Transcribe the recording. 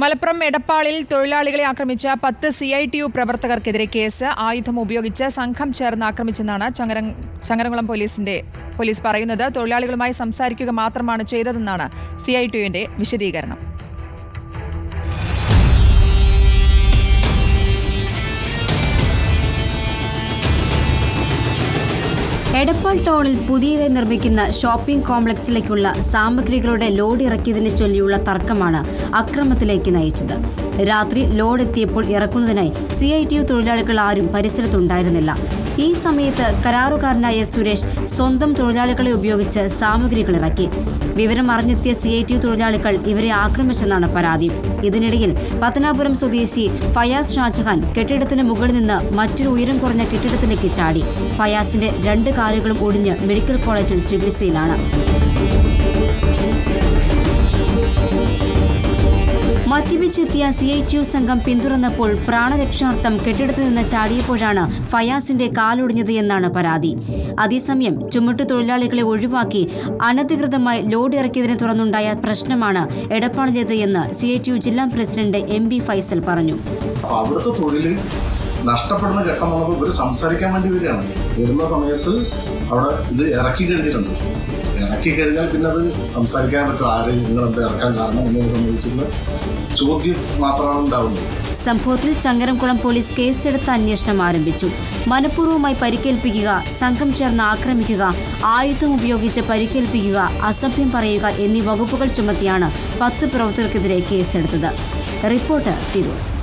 മലപ്പുറം എടപ്പാളിൽ തൊഴിലാളികളെ ആക്രമിച്ച പത്ത് സി ഐ ടി യു പ്രവർത്തകർക്കെതിരെ കേസ്. ആയുധം ഉപയോഗിച്ച് സംഘം ചേർന്ന് ആക്രമിച്ചെന്നാണ് ചങ്ങര ചങ്ങരംകുളം പോലീസിന്റെ പോലീസ് പറയുന്നത്. തൊഴിലാളികളുമായി സംസാരിക്കുക മാത്രമാണ് ചെയ്തതെന്നാണ് സി ഐ ടി യുവിന്റെ വിശദീകരണം. എടപ്പാൾ ടൗണിൽ പുതിയതായി നിർമ്മിക്കുന്ന ഷോപ്പിംഗ് കോംപ്ലക്സിലേക്കുള്ള സാമഗ്രികളുടെ ലോഡ് ഇറക്കിയതിനെ ചൊല്ലിയുള്ള തർക്കമാണ് അക്രമത്തിലേക്ക് നയിച്ചത്. രാത്രി ലോഡ് എത്തിയപ്പോൾ ഇറക്കുന്നതിനായി സി ഐ ടി യു തൊഴിലാളികൾ ആരും പരിസരത്തുണ്ടായിരുന്നില്ല. ഈ സമയത്ത് കരാറുകാരനായ സുരേഷ് സ്വന്തം തൊഴിലാളികളെ ഉപയോഗിച്ച് സാമഗ്രികൾ ഇറക്കി. വിവരം അറിഞ്ഞെത്തിയ സി ഐ ടി തൊഴിലാളികൾ ഇവരെ ആക്രമിച്ചെന്നാണ് പരാതി. ഇതിനിടയിൽ പത്തനാപുരം സ്വദേശി ഫയാസ് ഷാജഹാൻ കെട്ടിടത്തിന് മുകളിൽ നിന്ന് മറ്റൊരു ഉയരം കുറഞ്ഞ കെട്ടിടത്തിലേക്ക് ചാടി. ഫയാസിന്റെ രണ്ട് കാലുകളും ഒടിഞ്ഞ് മെഡിക്കൽ കോളേജിൽ ചികിത്സയിലാണ്. മദ്യപിച്ചെത്തിയ സി ഐ ടി യു സംഘം പിന്തുടർന്നപ്പോൾ പ്രാണരക്ഷാർത്ഥം കെട്ടിടത്തിൽ നിന്ന് ചാടിയപ്പോഴാണ് ഫയാസിന്റെ കാലൊടിഞ്ഞത് എന്നാണ് പരാതി. അതേസമയം ചുമട്ടു തൊഴിലാളികളെ ഒഴിവാക്കി അനധികൃതമായി ലോഡ് ഇറക്കിയതിനെ തുടർന്നുണ്ടായ പ്രശ്നമാണ് എടപ്പാളിലേത് എന്ന് സി ഐ ടി യു ജില്ലാ പ്രസിഡന്റ് എം ബി ഫൈസൽ പറഞ്ഞു. നഷ്ടപ്പെടുന്ന ഘട്ടം വന്നപ്പോൾ ഇവർ സംസാരിക്കാൻ വേണ്ടി വരികയാണ്. വരുന്ന സമയത്ത് അവിടെ ഇത് ഇറക്കി കഴിഞ്ഞിട്ടുണ്ട് ഇറക്കി കഴിഞ്ഞാൽ പിന്നെ അത് സംസാരിക്കാൻ പറ്റും? ആര് നിങ്ങളെന്താ ഇറക്കാൻ കാരണം എന്നതിനെ സംബന്ധിച്ചുള്ള ചോദ്യം മാത്രമാണ് ഉണ്ടാവുന്നത്. സംഭവത്തിൽ ചങ്ങരംകുളം പോലീസ് കേസെടുത്ത് അന്വേഷണം ആരംഭിച്ചു. മനഃപൂർവമായി പരിക്കേൽപ്പിക്കുക സംഘം ചേർന്ന് ആക്രമിക്കുക ആയുധം ഉപയോഗിച്ച് പരിക്കേൽപ്പിക്കുക അസഭ്യം പറയുക എന്നീ വകുപ്പുകൾ ചുമത്തിയാണ് പത്ത് പ്രവർത്തകർക്കെതിരെ കേസെടുത്തത്. റിപ്പോർട്ട് തിരൂർ.